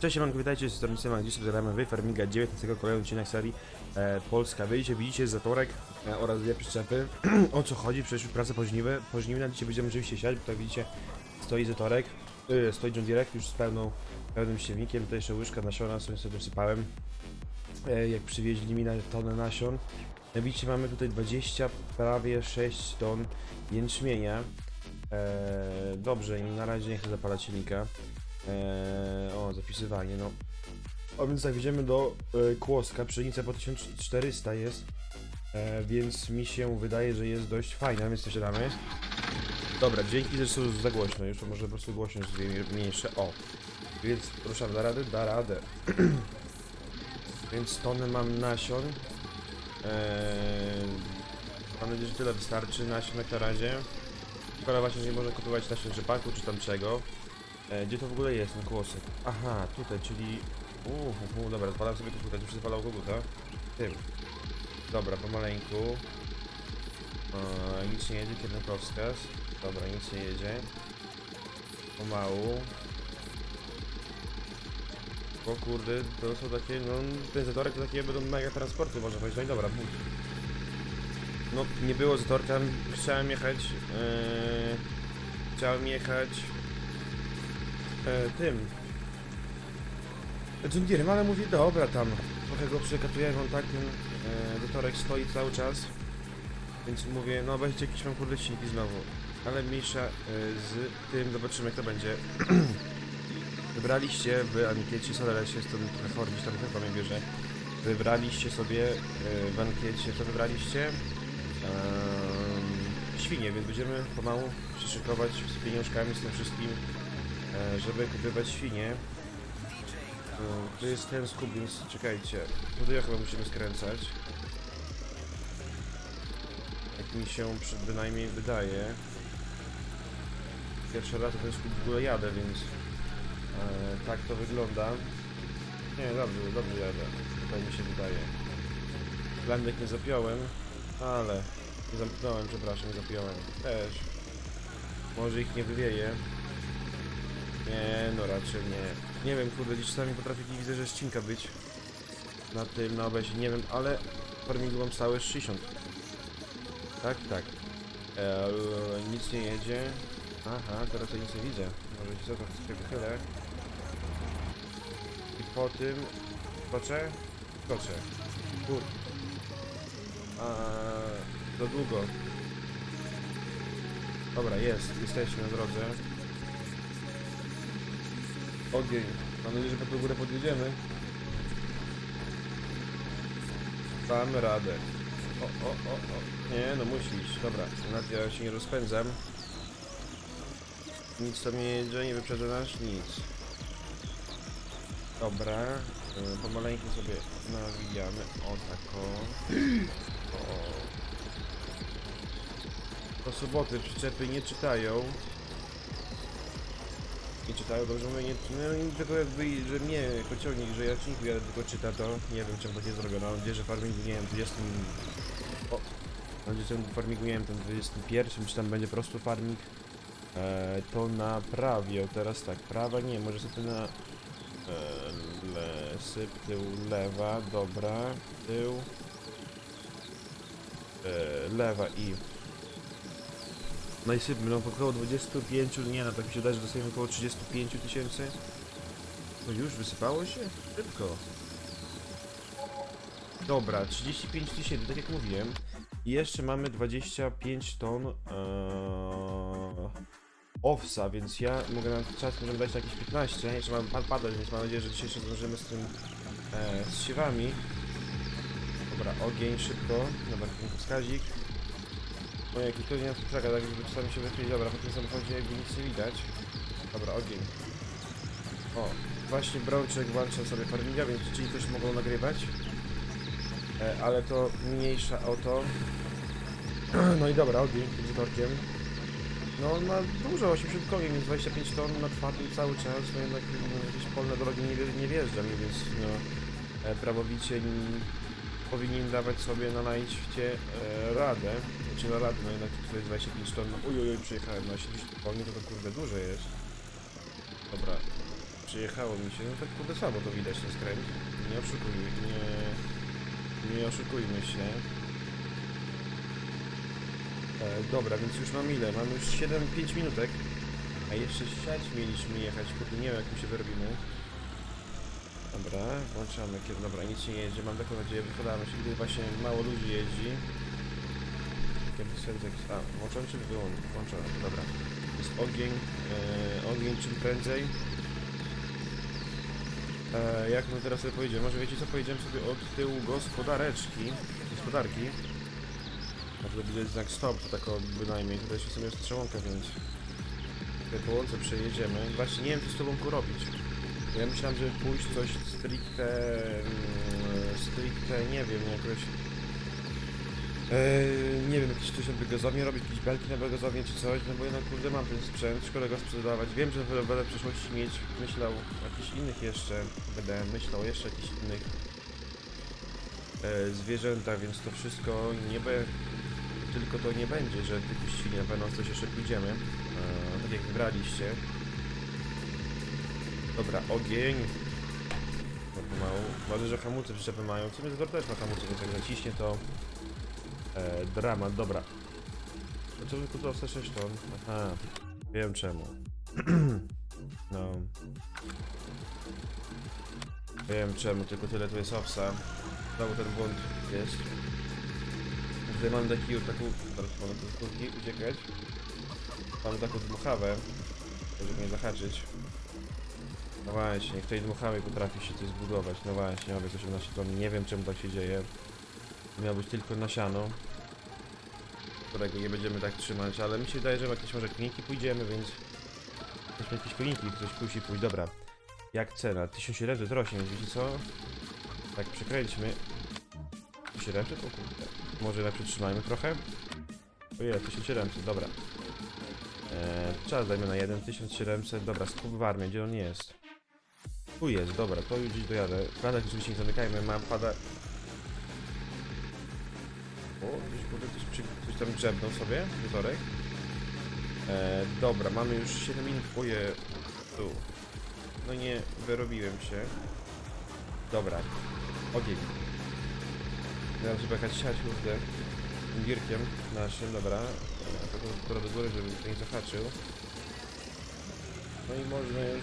Cześć, siemanko, witajcie, z strony Syman, dzisiaj zagramy w Farminga 19 kolejny odcinek serii e, Polska Wyjście, widzicie zatorek e, oraz dwie przyczepy. o co chodzi? Przecież już pracę pożniwy, pożniwne, dzisiaj będziemy oczywiście siać, bo tak widzicie stoi zatorek, y, stoi John Direct już z pełną, pełnym siewnikiem, tutaj jeszcze łyżka nasiona, sobie sobie dosypałem, e, jak przywieźli mi na tonę nasion. E, widzicie, mamy tutaj 20, prawie 6 ton jęczmienia. E, dobrze, na razie nie chcę zapalać silnika. Eee, o, zapisywanie, no. A więc tak, idziemy do e, Kłoska, pszenica po 1400 jest, e, więc mi się wydaje, że jest dość fajna, więc to siadamy. Dobra, dzięki, że są za głośno, już może po prostu głośność zmniejszę, o. Więc proszę, da radę? Da radę. więc tonę mam nasion. Eee, mam nadzieję, że tyle wystarczy nasion jak na razie. Szkoda właśnie, że nie można kupować nasion rzepaku czy tam czego. E, gdzie to w ogóle jest, na kłosek? Aha, tutaj, czyli... Uuu, dobra, odpalam sobie koguta, już zapalał koguta. Tym. Dobra, pomaleńku. E, nic nie jedzie, kierunkowskaz. Dobra, nic nie jedzie. Pomału. O kurde, to są takie, no, ten zatorek to takie będą mega transporty, można powiedzieć. No i dobra. No, nie było zatorka, chciałem jechać, e, chciałem jechać e, tym. John Deerem, ale mówię, dobra tam, trochę go przekatuję, on tak, ten e, dotorek stoi cały czas, więc mówię, no weźcie jakieś mam kurde silniki znowu, ale mniejsza e, z tym, zobaczymy jak to będzie. Wybraliście w ankiecie, sorry, się stąd trochę chodzić, tam chyba mnie bierze, wybraliście sobie e, w ankiecie, co wybraliście? Ehm, świnie, więc będziemy pomału przyszykować z pieniążkami, z tym wszystkim, e, żeby kupować świnie. E, To jest ten skup, więc czekajcie. Tutaj chyba musimy skręcać. Jak mi się bynajmniej wydaje. Pierwszy raz ten skup w ogóle jadę, więc e, tak to wygląda. Nie, dobrze, dobrze jadę. Tak mi się wydaje. Landek nie zapiąłem, ale nie zamknąłem, przepraszam, nie zapiąłem. Też. Może ich nie wywieje. Nie, no raczej nie. Nie wiem, kurde, gdzieś czasami potrafi widzę, że ścinka być na tym, na obezie, nie wiem, ale w farmingu mam stałe 60. Tak, tak. Eee, nic nie jedzie. Aha, teraz to nic nie widzę. Może się to trochę wychylę. I po tym... Skoczę? Skoczę. Kur... A, za długo. Dobra, jest. Jesteśmy na drodze. Ogień. Mam nadzieję, że po tą górę podjedziemy. Damy radę. O, o, o, o. Nie, no musisz. Dobra, nawet ja się nie rozpędzam. Nic tam nie jedzie, nie wyprzedza nas, nic. Dobra, y, pomaleńku sobie nawijamy. O, tako. O. Po soboty przyczepy nie czytają. Nie czytają, dobrze mówię, nie, no, nie tylko jakby, że mnie jako że ja ciągnik jadę tylko czyta, to nie wiem czemu tak jest zrobione. Mam nadzieję, że farmingu, nie wiem, 20... O! Mam nadzieję, że farmingu, nie wiem, ten 21, czy tam będzie po farming. E, to naprawię. Teraz tak, prawa nie, może sobie na... E, le, syp, tył, lewa, dobra, tył... E, lewa i... No i sypmy, no około 25, nie no, tak mi się wydaje, że dostajemy około 35 tysięcy. No już wysypało się? Szybko. Dobra, 35 tysięcy, tak jak mówiłem. I jeszcze mamy 25 ton ee, owsa, więc ja mogę na czas możemy dać jakieś 15. Jeszcze mam pan padać, więc mam nadzieję, że dzisiaj jeszcze zdążymy z tym e, z siewami. Dobra, ogień szybko. Dobra, wskazik. No jak ktoś nie czeka, tak żeby czasami się wychylić. Dobra, po tym samochodzie jakby nic nie widać. Dobra, ogień. O, właśnie Brączek włącza sobie farminga, więc czyli też mogą nagrywać. E, ale to mniejsza o to. No i dobra, ogień z torkiem. No on ma dużo, 80 koni, więc 25 ton na twardy cały czas, no jednak no, jakieś polne drogi nie, nie wjeżdża mi, więc no e, prawowicie powinien dawać sobie na najście e, radę, czy na radę, no jednak tutaj 25 ton, no ujujuj, przyjechałem na 70 koni, to to kurde duże jest. Dobra, Przyjechało mi się, no tak kurde słabo to widać ten skręt. Nie oszukujmy, nie, nie oszukujmy się. E, dobra, więc już mam ile? Mam już 7-5 minutek. A jeszcze siać mieliśmy jechać, kurde nie wiem jak my się wyrobimy. Dobra, włączamy kiedy. Dobra, nic nie jedzie, mam taką nadzieję, wychylamy się, gdy właśnie mało ludzi jeździ. Kiedy serce A, włączamy czy wyłączamy? Włączamy, dobra. Jest ogień, e, ogień czym prędzej. E, jak my teraz sobie pojedziemy? Może wiecie co, pojedziemy sobie od tyłu gospodareczki, gospodarki. To będzie znak stop, to tak bynajmniej, tutaj się sobie jest strzałonka, więc tutaj po łące przejedziemy. Właśnie nie wiem co z tą łąką robić. Ja myślałem, żeby pójść coś stricte, mm, stricte, nie wiem, jakoś... Eee, nie wiem, jakieś coś na biogazownię robić, jakieś belki na biogazownię czy coś, no bo jednak kurde mam ten sprzęt, szkoda go sprzedawać. Wiem, że będę w przyszłości mieć, myślał jakichś innych jeszcze, będę myślał jeszcze jakichś innych e, zwierzętach, więc to wszystko nie be, tylko to nie będzie, że tylko na pewno coś jeszcze pójdziemy, e, tak jak wybraliście. Dobra, ogień. Bardzo mało. Ważne, że hamulce przyczepy mają. Co to też ma hamulce, więc jak naciśnie to e, dramat. Dobra. Tylko to 6 ton? Aha. Wiem czemu. no. Wiem czemu, tylko tyle tu jest owsa. Znowu ten błąd jest. Tutaj mam taki, taką... Teraz mam do skórki uciekać. Mam taką dmuchawę, żeby nie zahaczyć. No właśnie, w tej dmuchawej potrafi się coś zbudować. No właśnie, mamy 18 ton. Nie wiem czemu tak się dzieje. Miał być tylko nasiano, którego nie będziemy tak trzymać, ale mi się wydaje, że jakieś może kliniki pójdziemy, więc weźmy jakieś kliniki, coś musi pójść. Dobra. Jak cena? 1700 rośnie, więc wiecie co? Tak przekręćmy. 1700? O kurde. Może na przytrzymajmy trochę? Ojej, 1700, dobra. Eee, czas dajmy na 1, 1700, dobra, skup w armię, gdzie on jest? Tu jest, dobra, to już gdzieś dojadę. Radek oczywiście nie zamykajmy, mam pada... Gdzieś kurde coś, przy... tam grzebnął sobie, wieczorek. E, dobra, mamy już 7 minut, oje, tu. No nie, wyrobiłem się. Dobra, ogień. Teraz trzeba jechać siać, kurde, tym girkiem naszym, dobra. E, skoro do góry, żeby tutaj nie zahaczył. No i można już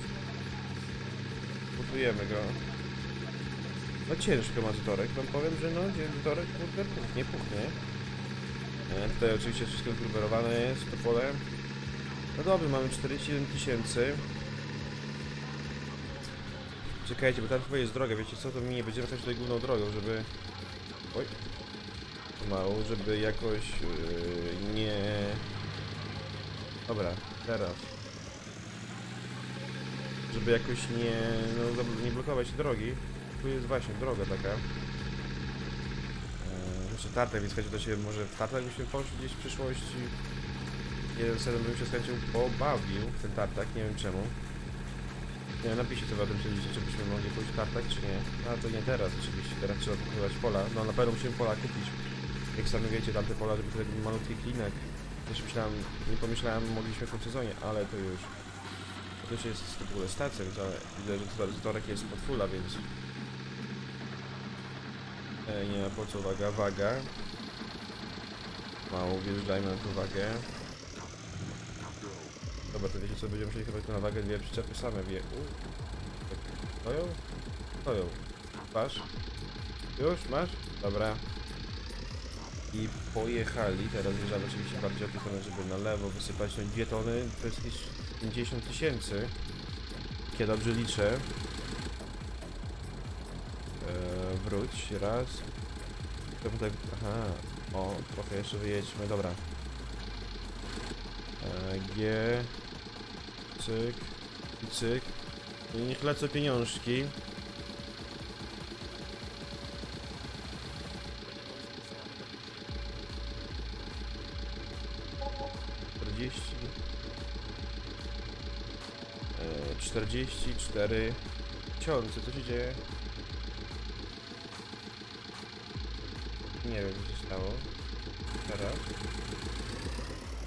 Budujemy go. No ciężko ma Zytorek, wam powiem, że no Zytorek kurde puchnie, puchnie. E, tutaj oczywiście wszystko zgruberowane jest, to pole. No dobrze, mamy 41 tysięcy. Czekajcie, bo tam chyba jest droga, wiecie co, to mi nie będziemy jechać tutaj główną drogą, żeby... Oj. Mało, żeby jakoś yy, nie... Dobra, teraz żeby jakoś nie, no, nie blokować drogi. Tu jest właśnie droga taka. Eee, tartak, więc to się może w tartak byśmy poszli gdzieś w przyszłości. Jeden sedem bym się chęcią pobawił w ten tartak, nie wiem czemu. Nie wiem, napiszcie sobie o tym, czy, czy byśmy mogli pójść w tartak, czy nie. No ale to nie teraz oczywiście, teraz trzeba kupować pola. No na pewno musimy pola kupić. Jak sami wiecie, tamte pola, żeby był malutki klinek. Też myślałem, nie pomyślałem, mogliśmy w tym sezonie, ale to już to też jest w ogóle stacja, widzę, że tutaj torek jest pod fulla, więc... E, nie ma po co waga, waga. Mało, wjeżdżajmy na tą wagę. Dobra, to wiecie co, będziemy musieli chyba na wagę dwie przyczepy same wie... U, tak, stoją? Stoją. Masz? Już? Masz? Dobra. I pojechali, teraz wjeżdżamy oczywiście bardziej od tej strony, żeby na lewo wysypać, no dwie tony, to jest jakieś 50 tysięcy. Kiedy dobrze liczę. Eee, wróć raz. To tutaj. Aha. O, trochę jeszcze wyjedźmy, dobra. Eee, G. Cyk. I cyk. I niech lecą pieniążki. Czterdzieści. E, 44 tysiące, co się dzieje? Nie wiem, co się stało. Teraz.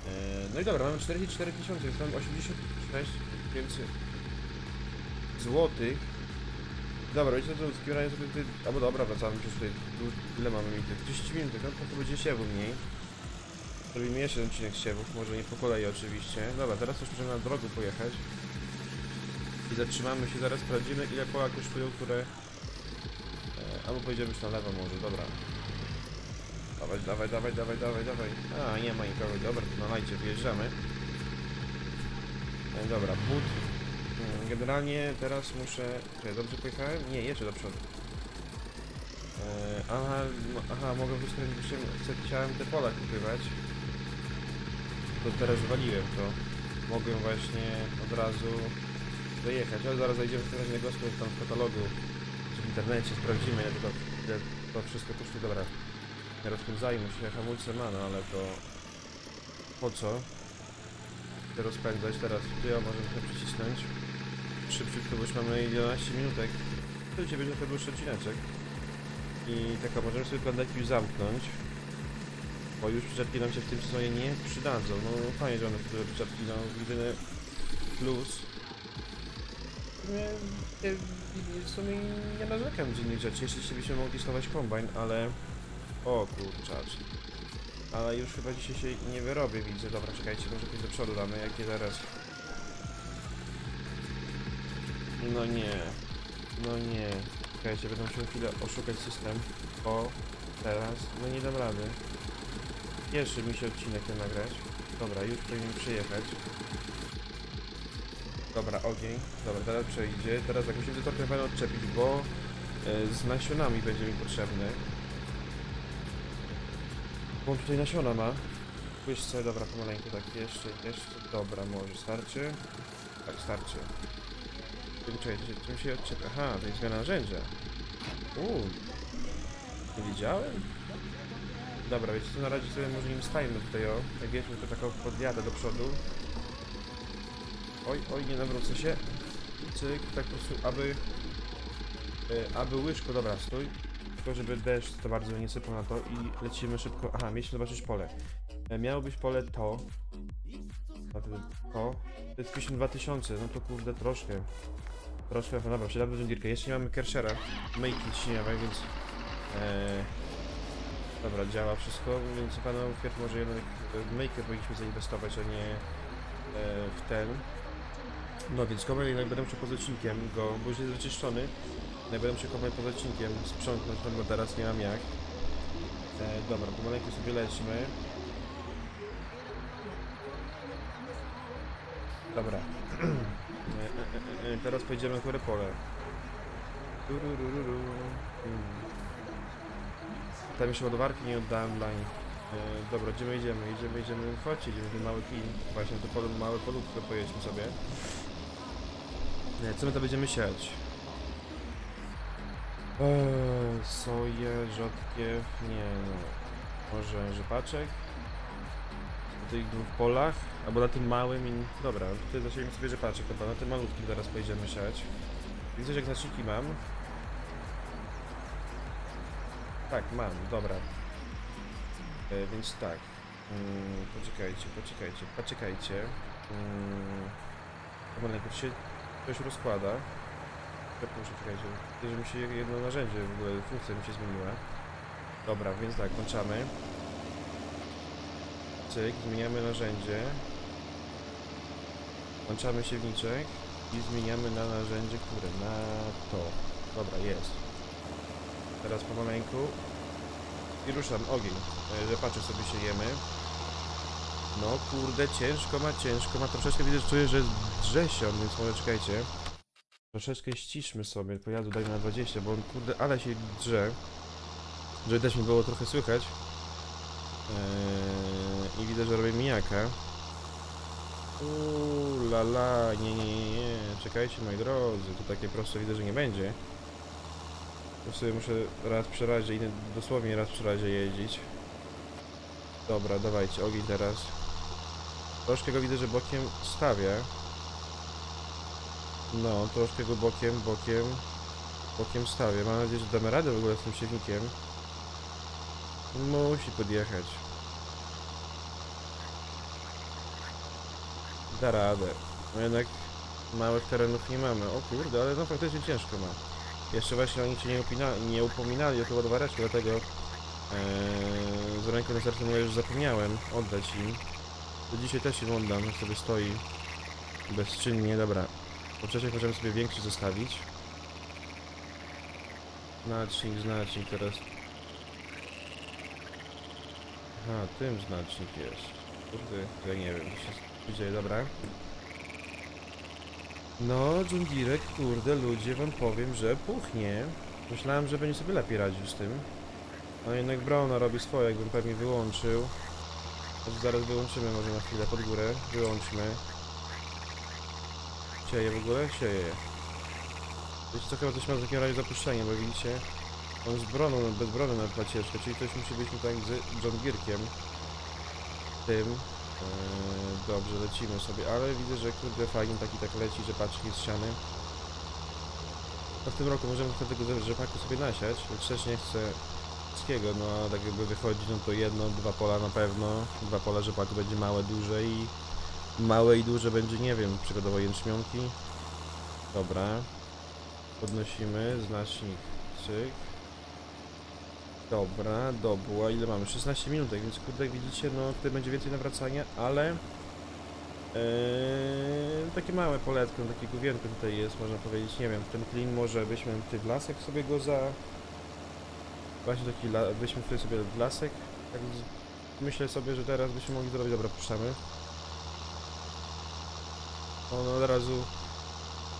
E, No i dobra, mamy 44 tysiące, więc mamy 86 więcej. złotych. Dobra, wiecie co, zbierając sobie tutaj, albo dobra, wracamy przecież tutaj, ile mamy minut? 30 minut, no to będzie siewu mniej. Robimy jeszcze jeden odcinek siewów, może nie po kolei oczywiście. Dobra, teraz już możemy na drogę pojechać. I zatrzymamy się, zaraz sprawdzimy ile pola kosztują, które... E, albo pojedziemy już na lewo może, dobra. Dawaj, dawaj, dawaj, dawaj, dawaj, dawaj. A, nie ma nikogo, dobra, to na lajcie wyjeżdżamy. E, dobra, but. Mm, Generalnie teraz muszę... Czy dobrze pojechałem? Nie, jeszcze do przodu. E, aha, aha, mogę chcę- chciałem te pola kupywać. To teraz waliłem to. Mogłem właśnie od razu dojechać, ale zaraz zajdziemy w razie na gospę tam w katalogu, czy w internecie, sprawdzimy ile to, to wszystko kosztuje. Dobra, nie rozpędzajmy się, hamulce ma, no ale to po co się rozpędzać teraz? Tu ja możemy to przycisnąć szybciutko, bo już mamy 11 minutek. To będzie to dłuższy odcineczek. I taka, możemy sobie planetki już zamknąć. Bo już przyczepki nam się w tym sezonie nie przydadzą. No fajnie, że one przyczepki, no jedyny plus. W sumie, nie, narzekam z innych rzeczy. Jeszcze byśmy mogli stosować kombajn, ale... O kurczacz. Ale już chyba dzisiaj się nie wyrobię, widzę. Dobra, czekajcie, może coś do przodu damy, jakie zaraz... No nie. No nie. Czekajcie, będę musiał chwilę oszukać system. O, teraz. No nie dam rady. Pierwszy mi się odcinek ten nagrać. Dobra, już powinien przyjechać. Dobra, ogień. Dobra, teraz przejdzie. Teraz jak musimy to trochę odczepić, bo e, z nasionami będzie mi potrzebny. Bo on tutaj nasiona ma. Łyżce, dobra, pomaleńku, tak, jeszcze, jeszcze, dobra, może starczy? Tak, starczy. Tylko Czekajcie, czym się odczepia? Aha, to jest zmiana narzędzia. Uuu, nie wiedziałem? Dobra, wiecie co, na razie sobie może nim stajmy tutaj, o. Jak wiecie, to taką podjadę do przodu. Oj, oj, nie nawrócę się. Cyk, tak po prostu, aby... E, aby łyżko, dobra, stój. Tylko żeby deszcz to bardzo nie sypał na to i lecimy szybko. Aha, mieliśmy zobaczyć pole. E, miało być pole to. To, to. Jest 2000, no to kurde troszkę. Troszkę, no dobra, do Jundirka. Jeszcze nie mamy Kershera. Make ciśnieniowej, więc... E, dobra, działa wszystko, więc pana ofiar może jednak w Maker powinniśmy zainwestować, a nie e, w ten. No więc kombajn jednak będę musiał odcinkiem go, bo już jest wyczyszczony. Ja będę musiał kombajn poza odcinkiem sprzątnąć, no bo teraz nie mam jak. E, dobra, pomaleńku sobie lećmy. Dobra. E, e, e, e, teraz pojedziemy na które pole. Hmm. Tam jeszcze ładowarki nie oddałem dla nich. E, dobra, gdzie my idziemy? Idziemy, idziemy, chodźcie, idziemy ten mały klin. Właśnie to pole, małe polutko pojedźmy sobie. Nie, co my to będziemy siać? Eee, soję, rzodkiew, nie no. Może rzepaczek? Na tych dwóch polach? Albo na tym małym i... Dobra, tutaj zasiejemy sobie rzepaczek, chyba na tym malutkim teraz pojedziemy siać. Widzę, że znaczniki mam. Tak, mam, dobra. E, więc tak. Mm, poczekajcie, poczekajcie, poczekajcie. Mm, Pomaleńku, to się coś rozkłada. Muszę. Widzę, że mi się jedno narzędzie, w ogóle funkcja mi się zmieniła. Dobra, więc tak, włączamy. Cyk, zmieniamy narzędzie. Włączamy siewniczek i zmieniamy na narzędzie, które? Na to. Dobra, jest. Teraz pomaleńku. I ruszam ogień. E, Rzepacze sobie siejemy. No kurde, ciężko ma, ciężko ma. Troszeczkę widzę, że czuję, że drze się więc może czekajcie. Troszeczkę ściszmy sobie, pojazdu dajmy na 20, bo on kurde, ale się drze. Żeby też mi było trochę słychać. Eee, I widzę, że robię mijaka. Uuu, la la, nie, nie, nie, nie, czekajcie moi drodzy, to takie proste widzę, że nie będzie. To sobie muszę raz przy razie, dosłownie raz przy razie jeździć. Dobra, dawajcie, ogień teraz. Troszkę go widzę, że bokiem stawia. No, troszkę go bokiem, bokiem, bokiem stawia. Mam nadzieję, że damy radę w ogóle z tym siewnikiem. Musi podjechać. Da radę. No jednak Małych terenów nie mamy. O kurde, ale no faktycznie ciężko ma. Jeszcze właśnie oni cię nie, nie upominali o tą ładowareczkę, dlatego ee, z ręką na sercu mówię, już zapomniałem oddać im. To dzisiaj też im oddam, sobie stoi bezczynnie. Dobra, poprzeczek możemy sobie większy zostawić. Znacznik, znacznik teraz. Aha, tym znacznik jest. Kurde, ja nie wiem, co się dzieje, dobra. No, Deere, kurde, ludzie, wam powiem, że puchnie. Myślałem, że będzie sobie lepiej radził z tym. No jednak Browna robi swoje, jakbym pewnie wyłączył. Choć zaraz wyłączymy może na chwilę pod górę. Wyłączmy. Sieje w ogóle? Sieje. Wiecie co, chyba coś ma w takim razie zapuszczenie, bo widzicie? On z broną, bez brony nawet ma ciężko, czyli coś musi być tutaj z John Deerekiem. Tym. Eee, dobrze, lecimy sobie, ale widzę, że kurde fajnie taki tak leci, że patrzcie jest ściany. No w tym roku możemy tego rzepaku sobie nasiać, choć też nie chcę wszystkiego, no a tak jakby wychodzi, no to jedno, dwa pola na pewno, dwa pola rzepaku będzie małe, duże i małe i duże będzie, nie wiem, przykładowo jęczmionki. Dobra. Podnosimy, znacznik, cyk. Dobra, dobła, ile mamy? 16 minutek, więc kurde, jak widzicie, no tutaj będzie więcej nawracania, ale Eee, takie małe poletko, takie główienko tutaj jest, można powiedzieć, nie wiem, ten klin może byśmy w lasek sobie go za... Właśnie taki, byśmy tutaj sobie w lasek, tak myślę sobie, że teraz byśmy mogli zrobić, dobra, puszczamy. On od razu...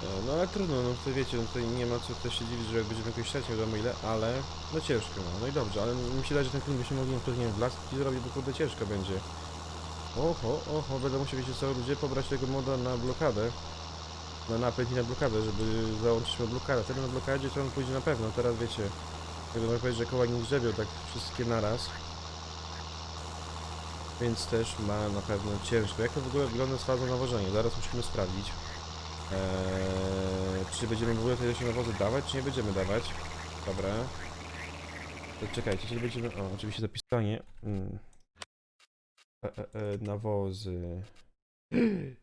E, No ale trudno, no tutaj wiecie, no tutaj nie ma co też się dziwić, że jak będziemy jakoś trzecią, wiadomo ile, ale no ciężko, no, no i dobrze, ale mi się wydaje, że ten klin byśmy mogli na wiem, w las zrobić, bo kurde ciężko będzie. Oho, oho, będę musiał, wiecie co, ludzie pobrać tego moda na blokadę. Na napęd i na blokadę, żeby załączyć mu blokadę. Wtedy na blokadzie to on pójdzie na pewno. Teraz wiecie, jakby można powiedzieć, że koła nie grzebią tak wszystkie naraz. Więc też ma na pewno ciężko. Jak to w ogóle wygląda z fazą nawożenia? Zaraz musimy sprawdzić. Eee, czy będziemy w ogóle te się nawozy dawać, czy nie będziemy dawać? Dobra. To czekajcie, czy będziemy... O, oczywiście zapisanie. Mm. E, e, e, nawozy.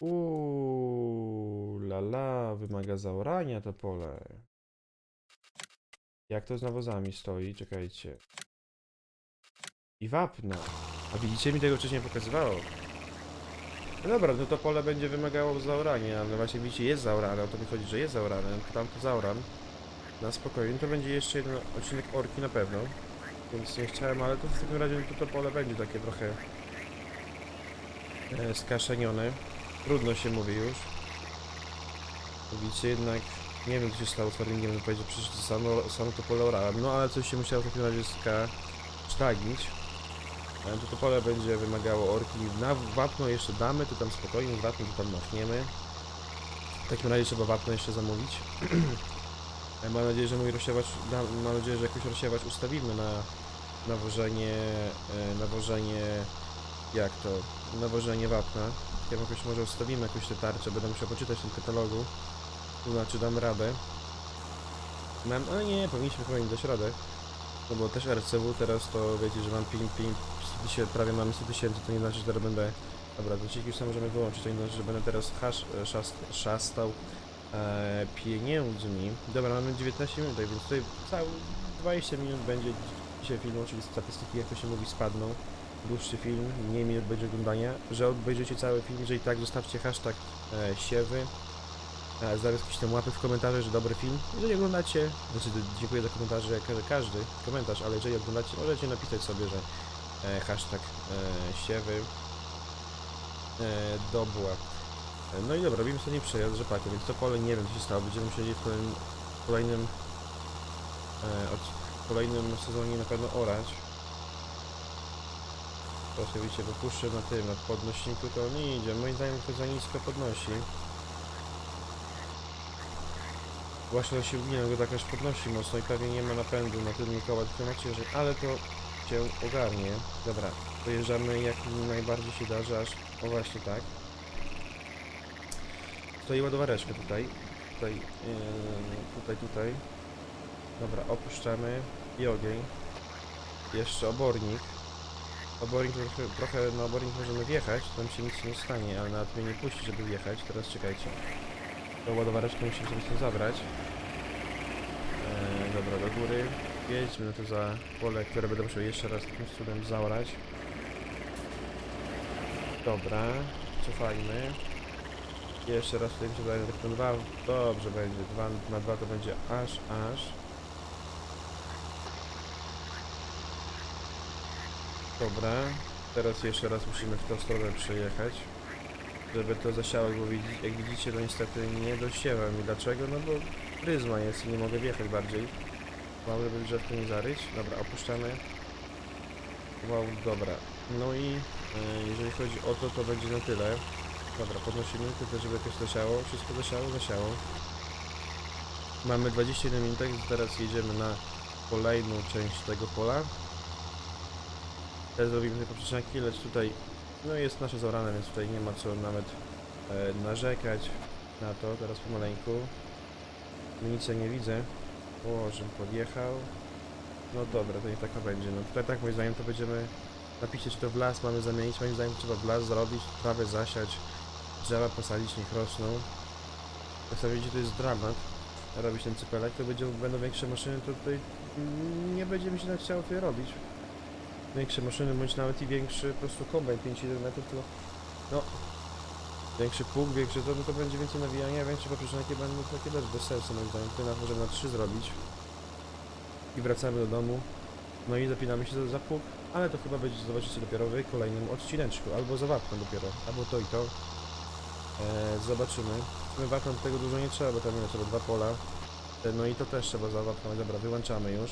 Uuu, la la, wymaga zaorania to pole. Jak to z nawozami stoi? Czekajcie. I wapna. A widzicie, mi tego wcześniej pokazywało. No dobra, no to pole będzie wymagało zaorania, ale właśnie widzicie, jest zaorane, o to mi chodzi, że jest zaorane, no tam to zaoram. Na spokojnie, to będzie jeszcze jeden odcinek orki na pewno. Więc nie chciałem, ale to w takim razie to, to pole będzie takie trochę e, skaszenione. Trudno się mówi już. Widzicie, jednak nie wiem co się stało z farmingiem, że powiedzieć, przecież to samo, samo to pole orałem. No ale coś się musiało w takim razie skasztagić. Ale to, pole będzie wymagało orki. Na wapno jeszcze damy, to tam spokojnie, wapno to tam machniemy. W takim razie trzeba wapno jeszcze zamówić. E, Mam nadzieję, że mój rozsiewacz, mam nadzieję, że jakoś rozsiewacz ustawimy na nawożenie, e, nawożenie, jak to, nawożenie wapna. Ja jakoś może ustawimy jakąś te tarcze, będę musiał poczytać w tym katalogu. To znaczy dam radę. Mam, ale nie, powinniśmy chyba im dać radę. No bo też RCW teraz to wiecie, że mam 5, 5, 100 tysięcy, prawie mamy 100 tysięcy, to nie znaczy, że teraz będę... Dobra, to już sobie możemy wyłączyć, to nie znaczy, że będę teraz hasz, szast, szastał e, pieniędzmi. Dobra, mamy 19 minut, więc tutaj cały 20 minut będzie dzisiaj filmu, czyli statystyki, jak to się mówi, spadną. Dłuższy film, mniej minut będzie oglądania. Że obejrzycie cały film, jeżeli tak, zostawcie hashtag e, siewy. E, jakieś tam łapy w komentarze, że dobry film. Jeżeli oglądacie, znaczy dziękuję za komentarze, jak każdy komentarz, ale jeżeli oglądacie, możecie napisać sobie, że e, hashtag e, siewy e. E, No i dobra, robimy sobie przejazd rzepaku, więc to pole nie wiem co się stało, będziemy musieli w kolejnym, kolejnym, e, od, kolejnym sezonie na pewno orać. Proszę widzicie, bo puszczę na tym, na podnośniku to nie idzie, moim zdaniem to za nisko podnosi. Właśnie ugina, go tak aż podnosi mocno i pewnie nie ma napędu na tylny koła, tylko ma ciężar, ale to się ogarnie. Dobra, dojeżdżamy jak najbardziej się da, aż, o właśnie tak. Stoi ładowareczka tutaj. Tutaj, yy, tutaj, tutaj. Dobra, opuszczamy i ogień. Jeszcze obornik. Oboring trochę, trochę na oboring możemy wjechać, tam się nic nie stanie, ale nawet mnie nie puści, żeby wjechać. Teraz czekajcie. To ładowareczkę musimy sobie zabrać. Eee, dobra, do góry. Jedźmy na to za pole, które będę musiał jeszcze raz takim cudem zaorać. Dobra, cofajmy. Jeszcze raz tutaj że ten dwa, dobrze będzie, dwa, na dwa to będzie aż, aż. Dobra, teraz jeszcze raz musimy w tą stronę przejechać, żeby to zasiałek, bo jak widzicie to niestety nie dosiewam i dlaczego? No bo pryzma jest i nie mogę wjechać bardziej. Mam, żeby drzewko nie zaryć. Dobra, opuszczamy. Wow, dobra. No i e, jeżeli chodzi o to, to będzie na tyle. Dobra, podnosimy tylko, żeby jakoś zasiało. Wszystko zasiało, zasiało. Mamy 21 minut, teraz jedziemy na kolejną część tego pola. Teraz zrobimy tylko przyczynki, lecz tutaj no jest nasze zorane, więc tutaj nie ma co nawet e, narzekać na to. Teraz pomaleńku. Nic nie widzę. O, żebym podjechał. No dobra, to niech taka będzie. No tutaj tak moim zdaniem to będziemy... Napiszcie, czy to w las mamy zamienić. Moim zdaniem trzeba w las zrobić, trawę zasiać, drzewa posadzić, niech rosną. Jak sobie widzicie, to jest dramat. Robić ten cypelek, to będzie, będą większe maszyny, to tutaj mm, nie będzie mi się tak chciało tutaj robić. Większe maszyny, bądź nawet i większy po prostu kombajn 5-1 metrów, to no Większy pług, większy to, no to będzie więcej nawijania, większe poprzeczynki będą takie też bez sensu moim zdaniem. Tutaj możemy na 3 zrobić. I wracamy do domu. No i zapinamy się za, pług, ale to chyba będzie zobaczycie dopiero w kolejnym odcineczku, albo za wapnem dopiero, albo to i to. E, zobaczymy. My wapnem tego dużo nie trzeba, bo tam mamy sobie dwa pola. E, no i to też trzeba zawapnąć, dobra, wyłączamy już.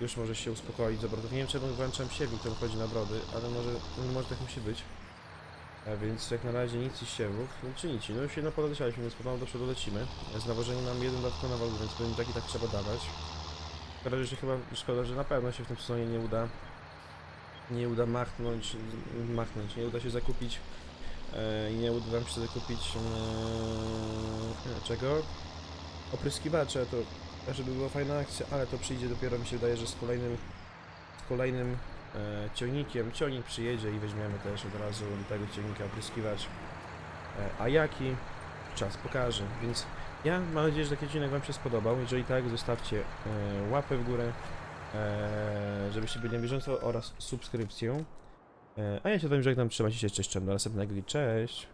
Już może się uspokoić z obrotów. Nie wiem czemu włączam siewnik, to wchodzi na brody, ale może, może tak musi być. A więc jak na razie nic i siewów, no czy nic, no już jedno podlecialiśmy, więc pomału do przodu lecimy. Z nawożeniem mam jeden dodatkowy nawóz, więc pewnie tak i tak trzeba dawać. Szkoda, że chyba, szkoda, że na pewno się w tym sezonie nie uda, nie uda machnąć, machnąć, nie uda się zakupić e, i nie uda nam się zakupić e, czego? Opryskiwacza, to żeby była fajna akcja, ale to przyjdzie dopiero mi się wydaje, że z kolejnym, z kolejnym ciągnikiem. Ciągnik przyjedzie i weźmiemy też od razu tego ciągnika opryskiwacz. E, a jaki? Czas pokaże. Więc ja mam nadzieję, że taki odcinek Wam się spodobał. Jeżeli tak, zostawcie e, łapę w górę, e, żebyście byli na bieżąco oraz subskrypcję. E, a ja się Wami żegnam. Trzymajcie się. Cześć. Do następnego i cześć.